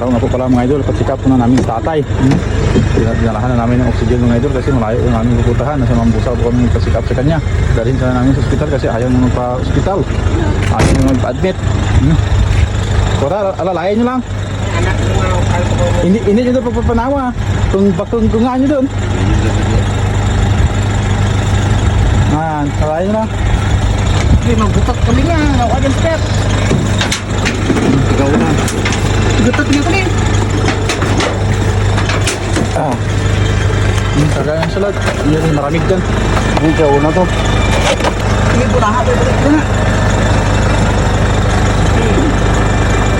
araw na po pala mga idol, pasikap po na namin sa tatay. Hmm? Dinalahan na namin ng oxygen mga idol kasi malayo yung namin pupuntahan. Nasa Mambusaw po kami pasikap sa kanya. Dalhin sana namin sa ospital kasi ayaw naman pa ospital. Ayaw naman pa-admit. Hmm? Kora, alalayan nyo lang. Hindi, hindi nyo ito papapanawa. Kung bakungkungaan nyo doon. Ayan, alalayan nyo lang. Hindi, magbukat kami nga. Ako agad step. Ikaw na. Gutot niya kami. Ah. Hmm, kagaya ng salad. Yan, maramig dyan. Ikaw na to. Hindi, buraha. Balik ko na.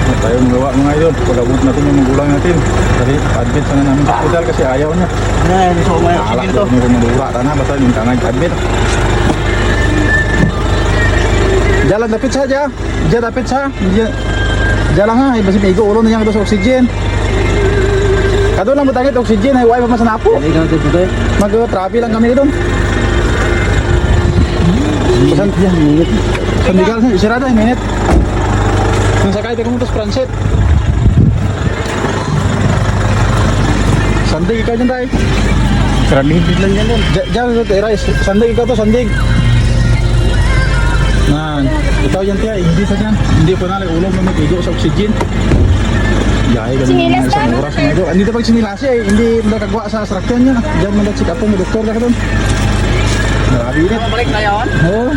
Ano tayo magawa mga idol? Pagabot natin yung magulang natin. Kasi admit sana namin sa hospital kasi ayaw niya. Yan, so may Alak oxygen daw to. niya kung madura. Tana, basta yung tanag admit. Lang dapit sa diyan. Diyan dapit sa. Diyan. Diyan lang ha. Eh, Basi may ulo na niya sa oxygen. Kado lang matangit oxygen. Ay, huwag pa sa napo. Ka Mag-travel lang kami doon. San, Yan, minit. San Miguel, isirada, minute. Nang sakay tayo kumutos Franset. Sandig ikaw dyan tayo. Karalipid lang yan doon. Diyan ito, Teray. Sandig ikaw to, sandig. Nan, ikaw yan tiya, hindi sa dyan. Hindi po na, ulo mo mag-igo sa oxygen. Yay, ganun Sinilas mga isang oras na ito. Hindi pag sinilasi eh, hindi nakagawa sa structure niya. Diyan mo check up mo, doktor ka doon. Grabe eh. Balik na yun. Oo.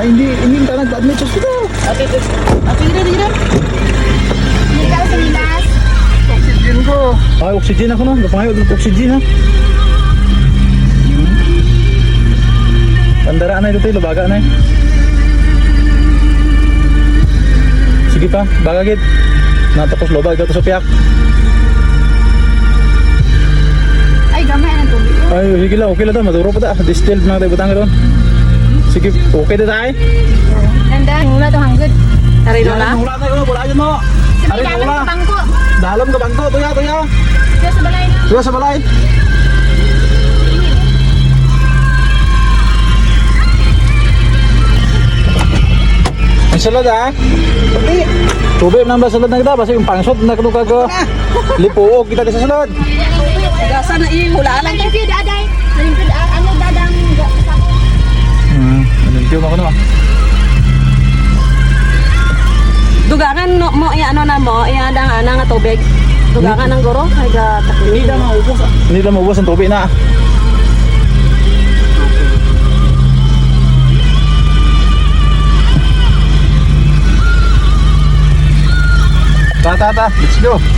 Ay, hindi, hindi ka nag-admit sa hospital. Ate, ate, ate, sa Milas. Oxygen ko. Ay, oxygen ako no. Napangayo ng oxygen ha. Pandara na ito tayo, baga na eh. Sige pa, baga git. Natapos lobag ito sa piyak. Ay, gamay ang tubig. Ay, sige lang, okay lang ito. Maduro pa ta. Distilled na tayo butang doon. Sige, okay na tayo. Ganda, mula to hanggod. Tarino na? Wala tayo, wala yun mo. Ari, dalam sa bangko. Dalam ka bangko, tuya, tuya. Diyo sa balay na. Tuya sa balay. Salad ah. Pati. Tubig nang ba salad na kita basta yung pangsot na kuno kaga. Lipuog kita di sa salad. Gasa na iya, hula lang. Ang review daday. Ang review ano dadang Hmm, ano tiyo mo kuno. Dugangan no, mo, iya ano na mo, iya dang ana nga tubig. Dugangan ng guro, kay ga Hindi na maubos. Hindi na maubos ang tubig na. Ta ta ta, let's go.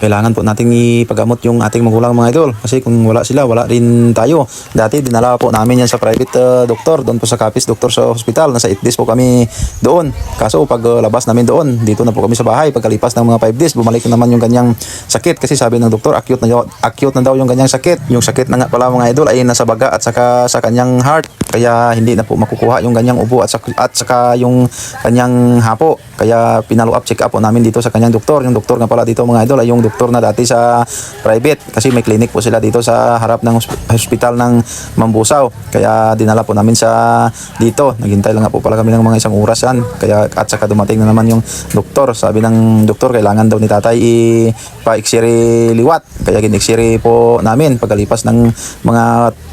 Kailangan po nating ipagamot yung ating magulang mga idol kasi kung wala sila, wala rin tayo. Dati dinala po namin yan sa private uh, doktor, doon po sa Kapis doktor sa hospital. Nasa 8 days po kami doon. Kaso pag uh, labas namin doon, dito na po kami sa bahay. Pagkalipas ng mga 5 days, bumalik na naman yung kanyang sakit kasi sabi ng doktor, acute na, acute na daw yung kanyang sakit. Yung sakit na nga pala mga idol ay nasa baga at saka sa kanyang heart. Kaya hindi na po makukuha yung kanyang ubo at saka, at saka yung kanyang hapo. Kaya pinalo up check up po namin dito sa kanyang doktor. Yung doktor nga pala dito mga idol ay yung doktor na dati sa private kasi may clinic po sila dito sa harap ng hosp- hospital ng Mambusaw. Kaya dinala po namin sa dito. Naghintay lang po pala kami ng mga isang oras yan. Kaya at saka dumating na naman yung doktor. Sabi ng doktor kailangan daw ni tatay i-pa-x-ray liwat. Kaya gin-x-ray po namin pagkalipas ng mga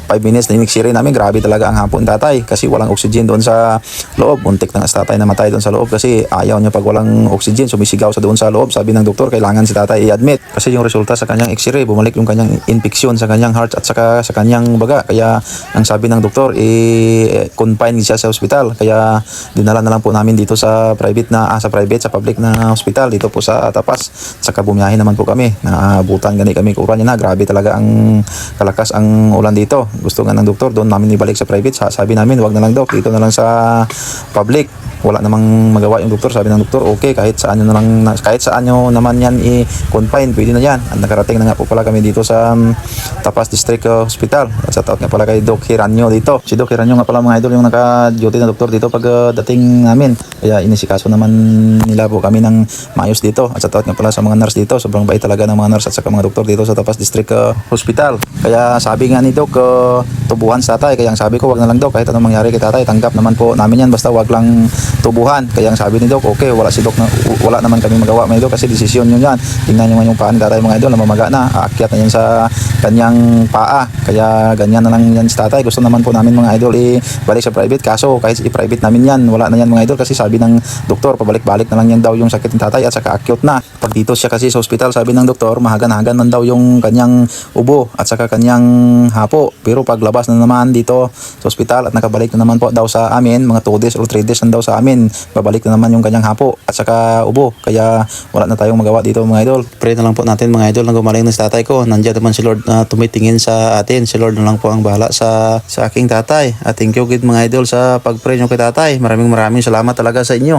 5 minutes na in-x-ray namin. Grabe talaga ang hapon tatay kasi walang oxygen doon sa loob. Muntik na tatay namatay doon sa loob kasi ayaw niya pag walang oxygen. Sumisigaw sa doon sa loob. Sabi ng doktor, kailangan si tatay i-admit. Kasi yung resulta sa kanyang x-ray, bumalik yung kanyang infection sa kanyang heart at saka sa kanyang baga. Kaya ang sabi ng doktor, i-confine siya sa hospital. Kaya dinala na lang po namin dito sa private na, ah, sa private, sa public na hospital dito po sa Tapas. Saka bumiyahe naman po kami. Naabutan gani kami kuran na. Grabe talaga ang kalakas ang ulan dito. Gusto nga ng doktor, doon namin ibalik sa private. Sa- Sabi namin, wag na lang daw, dito na lang sa public. Wala namang magawa yung doktor. Sabi ng doktor, okay, kahit saan nyo na lang, kahit saan nyo naman yan i-confine fine, pwede na yan. At nakarating na nga po pala kami dito sa um, Tapas District uh, Hospital. At sa taot nga pala kay Doc Hiranyo dito. Si Doc Hiranyo nga pala mga idol yung naka-duty na doktor dito pag uh, namin. Kaya inisikaso naman nila po kami ng maayos dito. At sa taot nga pala sa mga nurse dito, sobrang bait talaga ng mga nurse at saka mga doktor dito sa Tapas District uh, Hospital. Kaya sabi nga ni Doc, uh, tubuhan sa tatay. Kaya ang sabi ko, wag na lang daw kahit anong mangyari kay tatay. Tanggap naman po namin yan basta wag lang tubuhan. Kaya ang sabi ni Doc, okay, wala si Doc na, wala naman kami magawa mga idol kasi desisyon yun yan. Tingnan nyo nga yung paa ni tatay mga idol, namamaga na. Aakyat na yan sa kanyang paa. Kaya ganyan na lang yan si tatay. Gusto naman po namin mga idol i-balik sa private. Kaso kahit i-private namin yan, wala na yan mga idol kasi sabi ng doktor, pabalik-balik na lang yan daw yung sakit ng tatay at saka acute na. Pag dito siya kasi sa ospital, sabi ng doktor, mahagan-hagan man daw yung kanyang ubo at saka kanyang hapo. Pero paglabas na naman dito sa ospital at nakabalik na naman po daw sa amin, mga 2 days or 3 days na daw sa amin, babalik na naman yung kanyang hapo at saka ubo. Kaya wala na tayong magawa dito mga idol. Pray na lang po natin mga idol na gumaling ng tatay ko. Nandiyan naman si Lord na tumitingin sa atin. Si Lord na lang po ang bahala sa, sa aking tatay. At thank you good mga idol sa pag-pray nyo kay tatay. Maraming maraming salamat talaga sa inyo.